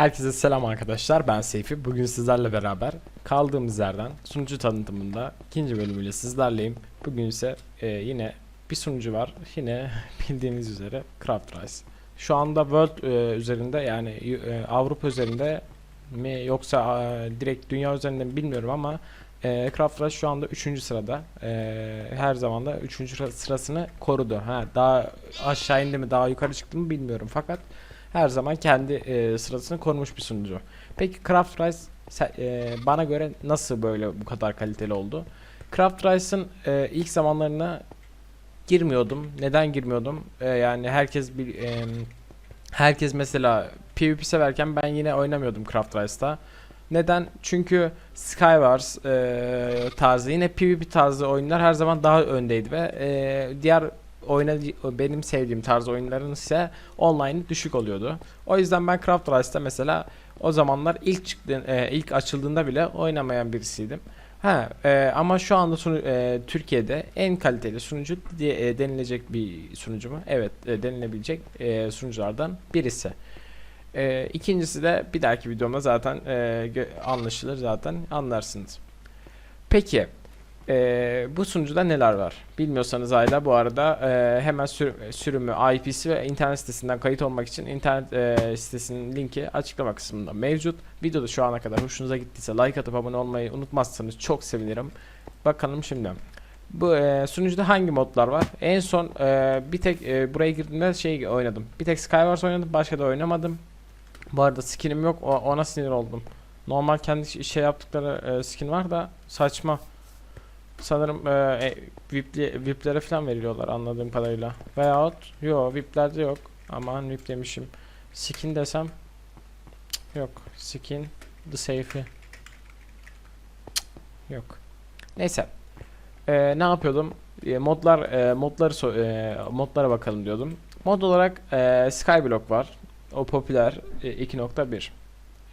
Herkese selam arkadaşlar. Ben Seyfi. Bugün sizlerle beraber kaldığımız yerden sunucu tanıtımında ikinci bölümüyle sizlerleyim. Bugün ise e, yine bir sunucu var. Yine bildiğiniz üzere Craft Şu anda World e, üzerinde yani e, Avrupa üzerinde mi yoksa e, direkt dünya üzerinde mi bilmiyorum ama e, Craft Rush şu anda 3. sırada. E, her zaman da 3. sırasını korudu. Ha, daha aşağı indi mi daha yukarı çıktı mı bilmiyorum fakat her zaman kendi e, sırasını korumuş bir sunucu. Peki Craft Rice e, bana göre nasıl böyle bu kadar kaliteli oldu? Craft Rice'ın e, ilk zamanlarına girmiyordum. Neden girmiyordum? E, yani herkes bir e, herkes mesela PvP severken ben yine oynamıyordum Craft Rice'ta. Neden? Çünkü Skywars e, tarzı yine PvP tarzı oyunlar her zaman daha öndeydi ve e, diğer oyna benim sevdiğim tarz oyunların ise online düşük oluyordu. O yüzden ben Craft Rice'da mesela o zamanlar ilk çıktı, e, ilk açıldığında bile oynamayan birisiydim. Ha, e, ama şu anda sunu, e, Türkiye'de en kaliteli sunucu diye e, denilecek bir sunucu mu? Evet, e, denilebilecek e, sunuculardan birisi. E, ikincisi de bir dahaki videomda zaten e, anlaşılır zaten anlarsınız. Peki. Ee, bu sunucuda neler var? Bilmiyorsanız hala bu arada e, hemen sür- sürümü, IP'si ve internet sitesinden kayıt olmak için internet e, sitesinin linki açıklama kısmında mevcut. Videoda şu ana kadar hoşunuza gittiyse like atıp abone olmayı unutmazsanız çok sevinirim. Bakalım şimdi. Bu e, sunucuda hangi modlar var? En son e, bir tek e, buraya girdiğimde şey oynadım. Bir tek Skywars oynadım, başka da oynamadım. Bu arada skinim yok, ona sinir oldum. Normal kendi şey yaptıkları e, skin var da saçma. Sanırım e, e, VIP'li, VIP'lere falan veriliyorlar anladığım kadarıyla. Veyahut yo VIP'lerde yok. Aman VIP demişim. Skin desem yok. Skin the safe'i yok. Neyse. E, ne yapıyordum? E, modlar e, modları so- e, modlara bakalım diyordum. Mod olarak e, Skyblock var. O popüler e, 2.1.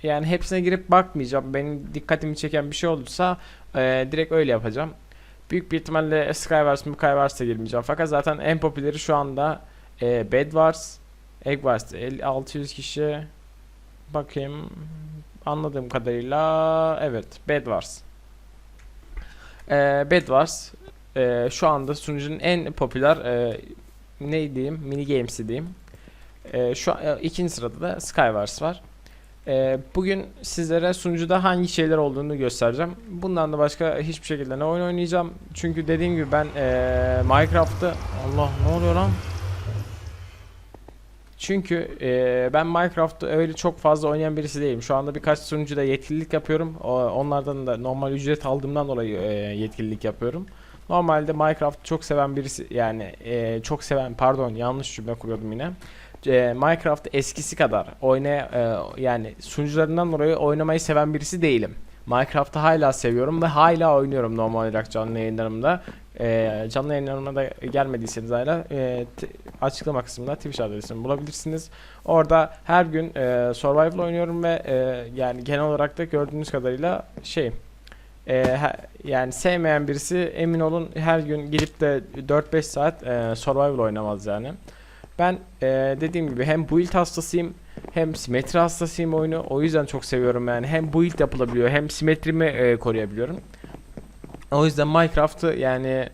Yani hepsine girip bakmayacağım. Benim dikkatimi çeken bir şey olursa e, direkt öyle yapacağım. Büyük bir ihtimalle Skywars mı Skywars'a girmeyeceğim. Fakat zaten en popüleri şu anda e, Bed Wars, Egg Wars. 50 600 kişi. Bakayım. Anladığım kadarıyla evet Bed Wars. E, Bed e, şu anda sunucunun en popüler e, ne diyeyim mini games'i diyeyim. E, şu e, ikinci sırada da Skywars var. Ee, bugün sizlere sunucuda hangi şeyler olduğunu göstereceğim. Bundan da başka hiçbir şekilde ne oyun oynayacağım. Çünkü dediğim gibi ben ee, Minecraft'ı... Allah ne oluyor lan? Çünkü ee, ben Minecraft'ı öyle çok fazla oynayan birisi değilim. Şu anda birkaç sunucuda yetkililik yapıyorum. Onlardan da normal ücret aldığımdan dolayı ee, yetkililik yapıyorum. Normalde Minecraft'ı çok seven birisi yani ee, çok seven pardon yanlış cümle kuruyordum yine e, Minecraft eskisi kadar oynaya e, yani sunucularından dolayı oynamayı seven birisi değilim. Minecraft'ı hala seviyorum ve hala oynuyorum normal olarak canlı yayınlarımda. E, canlı yayınlarıma da gelmediyseniz hala açıklama kısmında Twitch adresimi bulabilirsiniz. Orada her gün survival oynuyorum ve yani genel olarak da gördüğünüz kadarıyla şey e, yani sevmeyen birisi emin olun her gün gidip de 4-5 saat e, survival oynamaz yani. Ben eee, dediğim gibi hem build hastasıyım hem simetri hastasıyım oyunu. O yüzden çok seviyorum yani. Hem build yapılabiliyor hem simetrimi eee, koruyabiliyorum. O yüzden Minecraft'ı yani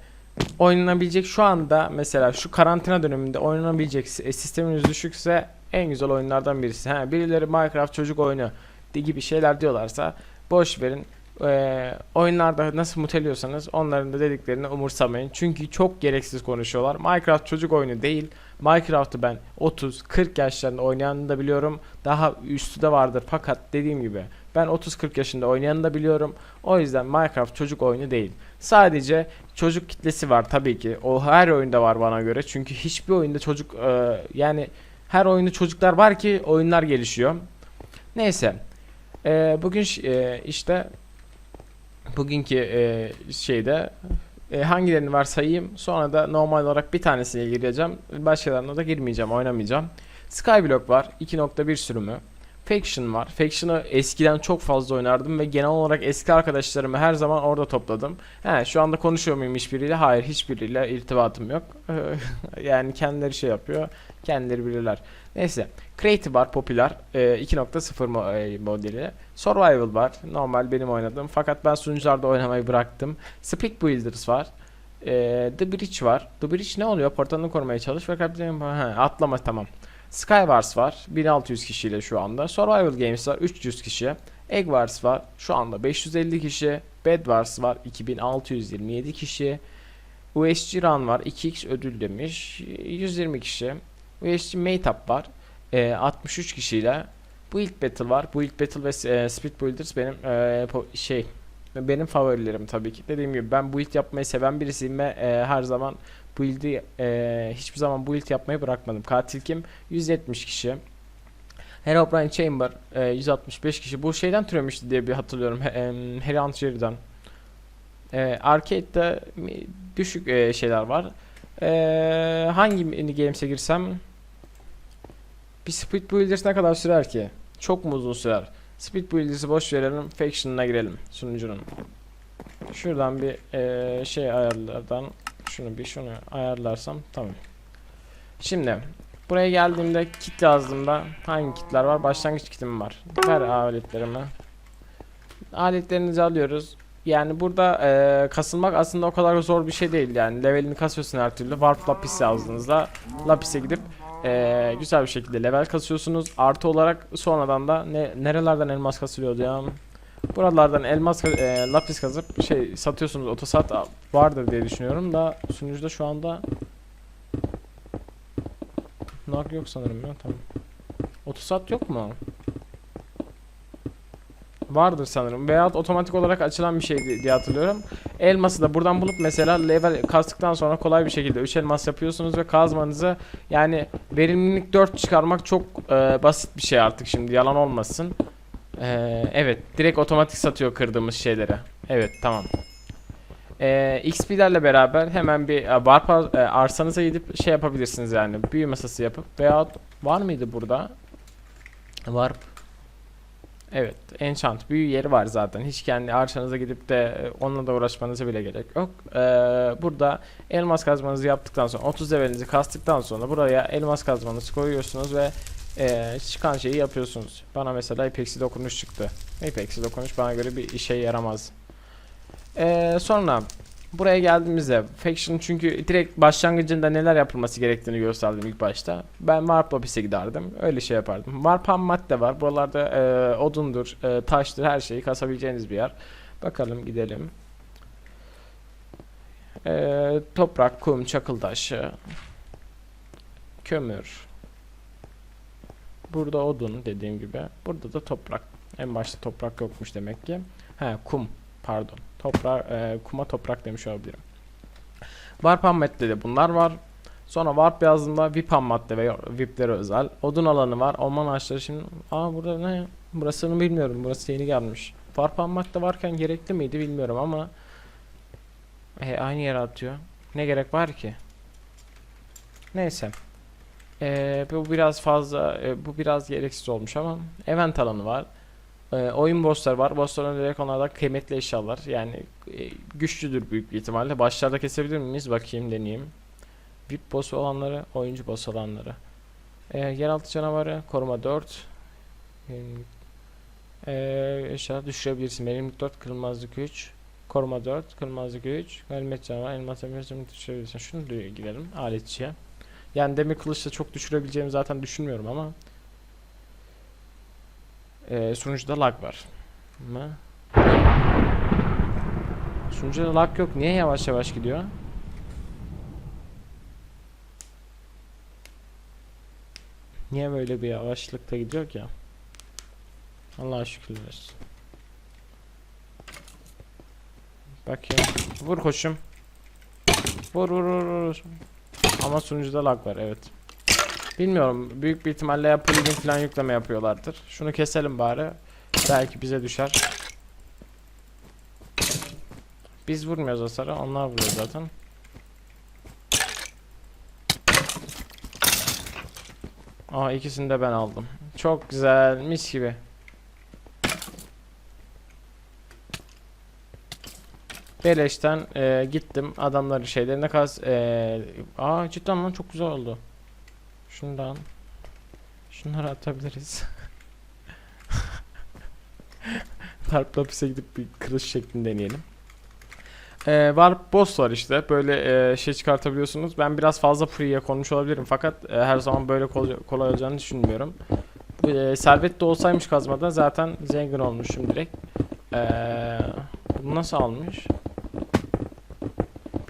oynanabilecek şu anda mesela şu karantina döneminde oynanabilecek si- sisteminiz düşükse en güzel oyunlardan birisi. Ha, birileri Minecraft çocuk oyunu gibi şeyler diyorlarsa boş verin. Eee, oyunlarda nasıl muteliyorsanız onların da dediklerini umursamayın. Çünkü çok gereksiz konuşuyorlar. Minecraft çocuk oyunu değil. Minecraft'ı ben 30-40 yaşlarında oynayanı da biliyorum. Daha üstü de vardır fakat dediğim gibi ben 30-40 yaşında oynayanı da biliyorum. O yüzden Minecraft çocuk oyunu değil. Sadece çocuk kitlesi var tabii ki. O her oyunda var bana göre. Çünkü hiçbir oyunda çocuk e, yani her oyunda çocuklar var ki oyunlar gelişiyor. Neyse. E, bugün e, işte bugünkü e, şeyde e, hangilerini var sayayım. Sonra da normal olarak bir tanesiyle gireceğim. Başkalarına da girmeyeceğim, oynamayacağım. Skyblock var. 2.1 sürümü. Faction var. Faction'ı eskiden çok fazla oynardım ve genel olarak eski arkadaşlarımı her zaman orada topladım. He, şu anda konuşuyor muyum hiçbiriyle? Hayır, hiçbiriyle irtibatım yok. yani kendileri şey yapıyor, kendileri bilirler. Neyse, Creative var popüler e, 2.0 mo- e, modeli. Survival var, normal benim oynadığım fakat ben sunucularda oynamayı bıraktım. Split Builders var. E, The Bridge var. The Bridge ne oluyor? Portalını korumaya çalış fakat atlama tamam. Skywars var 1600 kişiyle şu anda. Survival Games var 300 kişi. Egg var şu anda 550 kişi. Bed var 2627 kişi. USG Run var 2x ödül demiş 120 kişi. USG Meetup var e, 63 kişiyle. Build Battle var. Build Battle ve e, Speed Builders benim e, şey benim favorilerim tabii ki. Dediğim gibi ben build yapmayı seven birisiyim ve e, her zaman build'i e, hiçbir zaman build yapmayı bırakmadım. Katil kim? 170 kişi. Herobrine Chamber e, 165 kişi. Bu şeyden türemişti diye bir hatırlıyorum. Harry Ancher'dan. E, Arcade'de düşük e, şeyler var. E, hangi mini games'e girsem bir Speed Builders ne kadar sürer ki? Çok mu uzun sürer? Speed Builders'ı boş verelim. Faction'ına girelim sunucunun. Şuradan bir eee, şey ayarlardan şunu bir şunu ayarlarsam tamam. Şimdi buraya geldiğimde kit yazdığımda hangi kitler var? Başlangıç kitim var. Ver aletlerimi. Aletlerinizi alıyoruz. Yani burada eee, kasılmak aslında o kadar zor bir şey değil yani. Levelini kasıyorsun her türlü. Warp Lapis yazdığınızda Lapis'e gidip eee, güzel bir şekilde level kasıyorsunuz. Artı olarak sonradan da ne nerelerden elmas kasılıyordu ya? Buralardan elmas eee, lapis kazıp şey satıyorsunuz. Otosat vardır diye düşünüyorum da sunucuda şu anda Lag yok sanırım ya tamam. Otosat yok mu? Vardır sanırım. Veyahut otomatik olarak açılan bir şey di- diye hatırlıyorum. Elması da buradan bulup mesela level kastıktan sonra kolay bir şekilde 3 elmas yapıyorsunuz ve kazmanızı yani verimlilik 4 çıkarmak çok e, basit bir şey artık şimdi yalan olmasın. E, evet direkt otomatik satıyor kırdığımız şeyleri. Evet tamam. E, XP'lerle beraber hemen bir e, warp ar- e, arsanıza gidip şey yapabilirsiniz yani büyü masası yapıp veyahut var mıydı burada? Warp Evet, enchant büyü yeri var zaten. Hiç kendi arşanıza gidip de e, onunla da uğraşmanıza bile gerek yok. Ee, burada elmas kazmanızı yaptıktan sonra 30 levelinizi kastıktan sonra buraya elmas kazmanızı koyuyorsunuz ve e, çıkan şeyi yapıyorsunuz. Bana mesela Apex'i dokunuş çıktı. Apex'i dokunuş bana göre bir işe yaramaz. Ee, sonra buraya geldiğimizde Faction çünkü direkt başlangıcında neler yapılması gerektiğini gösterdim ilk başta. Ben Warp Office'e giderdim. Öyle şey yapardım. Warp ham madde var. Buralarda e, odundur, e, taştır her şeyi kasabileceğiniz bir yer. Bakalım gidelim. E, toprak, kum, çakıl taşı, kömür. Burada odun dediğim gibi. Burada da toprak. En başta toprak yokmuş demek ki. He kum pardon. Toprak e, kuma toprak demiş olabilirim. Warp ham maddede bunlar var. Sonra warp yazdığımda VIP ham madde ve VIP'lere özel. Odun alanı var. Orman ağaçları şimdi. Aa burada ne? Burasını bilmiyorum. Burası yeni gelmiş. Ham madde varken gerekli miydi bilmiyorum ama e, aynı yere atıyor. Ne gerek var ki? Neyse. E, bu biraz fazla e, bu biraz gereksiz olmuş ama event alanı var. E, oyun bossları var. Bossların direkt onlardan kıymetli eşyalar. Yani e, güçlüdür büyük bir ihtimalle. Başlarda kesebilir miyiz? Bakayım deneyeyim. VIP boss olanları, oyuncu boss olanları. E, yeraltı canavarı, koruma 4. E, eşya düşürebilirsin. Benimlik 4, kırılmazlık 3. Koruma 4, kırılmazlık 3. Helmet canavar, elmas düşürebilirsin. Şunu gidelim aletçiye. Yani demir kılıçla çok düşürebileceğimi zaten düşünmüyorum ama. E, sunucuda lag var. Mı? Sunucuda lag yok. Niye yavaş yavaş gidiyor? Niye böyle bir yavaşlıkta gidiyor ki? Allah'a şükürler olsun. Bakayım. Vur koçum. Vur vur vur vur. Ama sunucuda lag var evet. Bilmiyorum. Büyük bir ihtimalle ya plugin falan yükleme yapıyorlardır. Şunu keselim bari. Belki bize düşer. Biz vurmuyoruz hasarı. Onlar vuruyor zaten. Aa ikisini de ben aldım. Çok güzel. Mis gibi. Beleşten e, gittim adamların şeylerine kas e, aa cidden lan çok güzel oldu. Şundan şunları atabiliriz. Tarp lapise gidip bir kırış şeklini deneyelim. Ee, Warp boss var işte. Böyle e, şey çıkartabiliyorsunuz. Ben biraz fazla free'ye konmuş olabilirim fakat e, her zaman böyle kol- kolay olacağını düşünmüyorum. E, servet de olsaymış kazmada zaten zengin olmuşum direkt. Ee, bunu nasıl almış?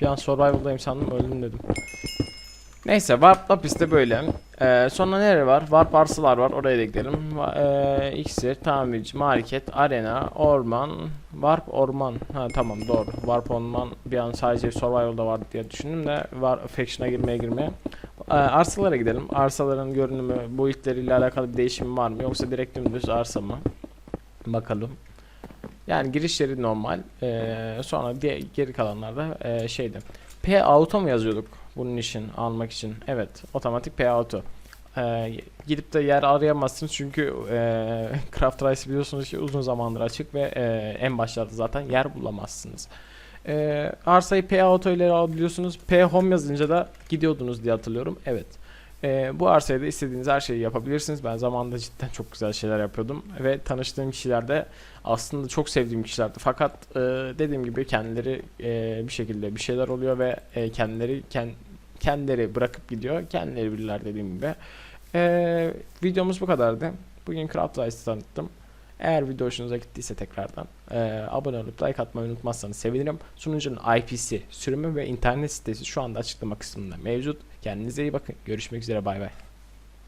Bir an survival'dayım sandım öldüm dedim. Neyse Warp Lapis böyle. Ee, sonra nere var? Warp arsalar var. Oraya da gidelim. Ee, iksir, tamirci, market, arena, orman, Warp orman. Ha tamam doğru. Warp orman bir an sadece Survival'da vardı diye düşündüm de var Faction'a girmeye girmeye. Ee, arsalara gidelim. Arsaların görünümü, boyutleriyle alakalı bir değişim var mı? Yoksa direkt dümdüz arsa mı? Bakalım. Yani girişleri normal. Ee, sonra diğer geri kalanlarda ee, şeydi. P auto mu yazıyorduk bunun için almak için? Evet, otomatik P auto. Ee, gidip de yer arayamazsınız çünkü ee, Craft Rice biliyorsunuz ki uzun zamandır açık ve ee, en başlarda zaten yer bulamazsınız. Ee, arsayı P auto ile alabiliyorsunuz. P home yazınca da gidiyordunuz diye hatırlıyorum. Evet. Ee, bu arsaya da istediğiniz her şeyi yapabilirsiniz. Ben zamanında cidden çok güzel şeyler yapıyordum ve tanıştığım kişiler de aslında çok sevdiğim kişilerdi. Fakat e, dediğim gibi kendileri e, bir şekilde bir şeyler oluyor ve e, kendileri kend, kendileri bırakıp gidiyor. Kendileri bilirler dediğim gibi. E, videomuz bu kadardı. Bugün Craftwise'ı tanıttım. Eğer video hoşunuza gittiyse tekrardan e, abone olup like atmayı unutmazsanız sevinirim. Sunucunun IP'si, sürümü ve internet sitesi şu anda açıklama kısmında mevcut. Kendinize iyi bakın. Görüşmek üzere bay bay.